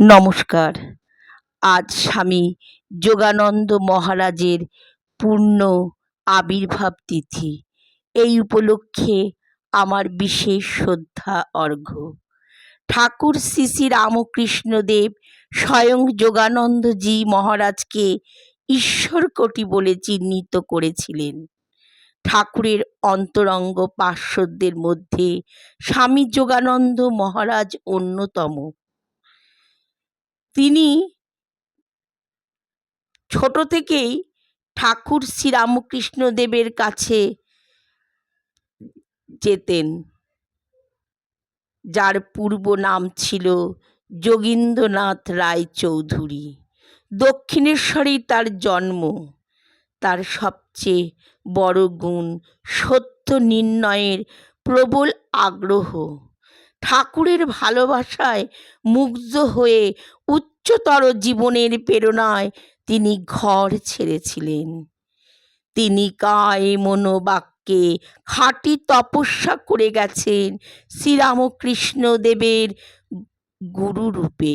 নমস্কার। আজ স্বামী যোগানন্দ মহারাজের পূর্ণ আবির্ভাব তিথি। এই উপলক্ষে আমার বিশেষ শ্রদ্ধা, অর্ঘ্য। ঠাকুর শ্রী শ্রী রামকৃষ্ণদেব স্বয়ং যোগানন্দজি মহারাজকে ঈশ্বরকোটি বলে চিহ্নিত করেছিলেন। ঠাকুরের অন্তরঙ্গ পার্শ্বদের মধ্যে স্বামী যোগানন্দ মহারাজ অন্যতম। তিনি ছোট থেকেই ঠাকুর শ্রীরামকৃষ্ণ দেবের কাছে যেতেন। যার পূর্ব নাম ছিল যোগীন্দ্রনাথ রায় চৌধুরী। দক্ষিণেশ্বরেই তার জন্ম। তার সবচেয়ে বড় গুণ সত্য নির্ণয়ের প্রবল আগ্রহ। ঠাকুরের ভালোবাসায় মুগ্ধ হয়ে উচ্চতর জীবনের প্রেরণায় তিনি ঘর ছেড়েছিলেন। তিনি কায়ে মনোবাক্যে খাঁটি তপস্যা করে গেছেন শ্রীরামকৃষ্ণ দেবের গুরুরূপে।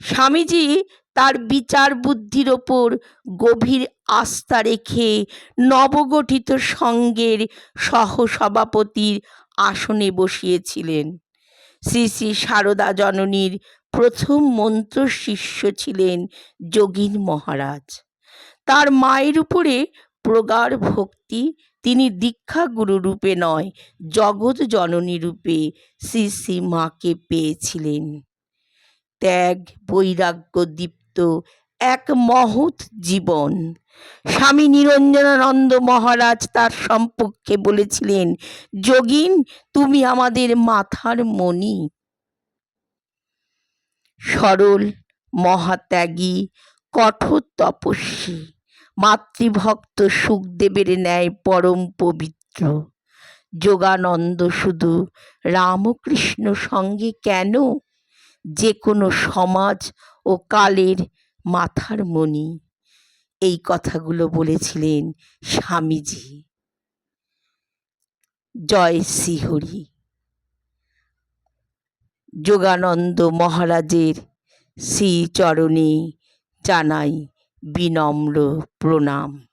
স্বামীজি তার বিচার বুদ্ধির ওপর গভীর আস্থা রেখে নবগঠিত সংঘের সহসভাপতির আসনে বসিয়েছিলেন। শ্রী শ্রী সারদা জননীর প্রথম মন্ত্র শিষ্য ছিলেন যোগীন মহারাজ। তার মায়ের উপরে প্রগাঢ় ভক্তি, তিনি দীক্ষাগুরু রূপে নয়, জগৎ জননী রূপে শ্রী শ্রী মাকে পেয়েছিলেন। ত্যাগ, বৈরাগ্য দীপ্ত এক মহৎ জীবন। স্বামী নিরঞ্জনানন্দ মহারাজ তার সম্পর্কে বলেছিলেন, যোগিন, তুমি আমাদের মাথার মণি। সরল, মহাত্যাগী, কঠোর তপস্বী, মাতৃভক্ত সুখদেবের ন্যায় পরম পবিত্র। যোগানন্দ শুধু রামকৃষ্ণ সঙ্গে কেন যে কোনো সমাজ ও কালের মাথার মণি। এই কথাগুলো বলেছিলেন স্বামীজি। জয় শ্রীহরি। যোগানন্দ মহারাজের শ্রীচরণে জানাই বিনম্র প্রণাম।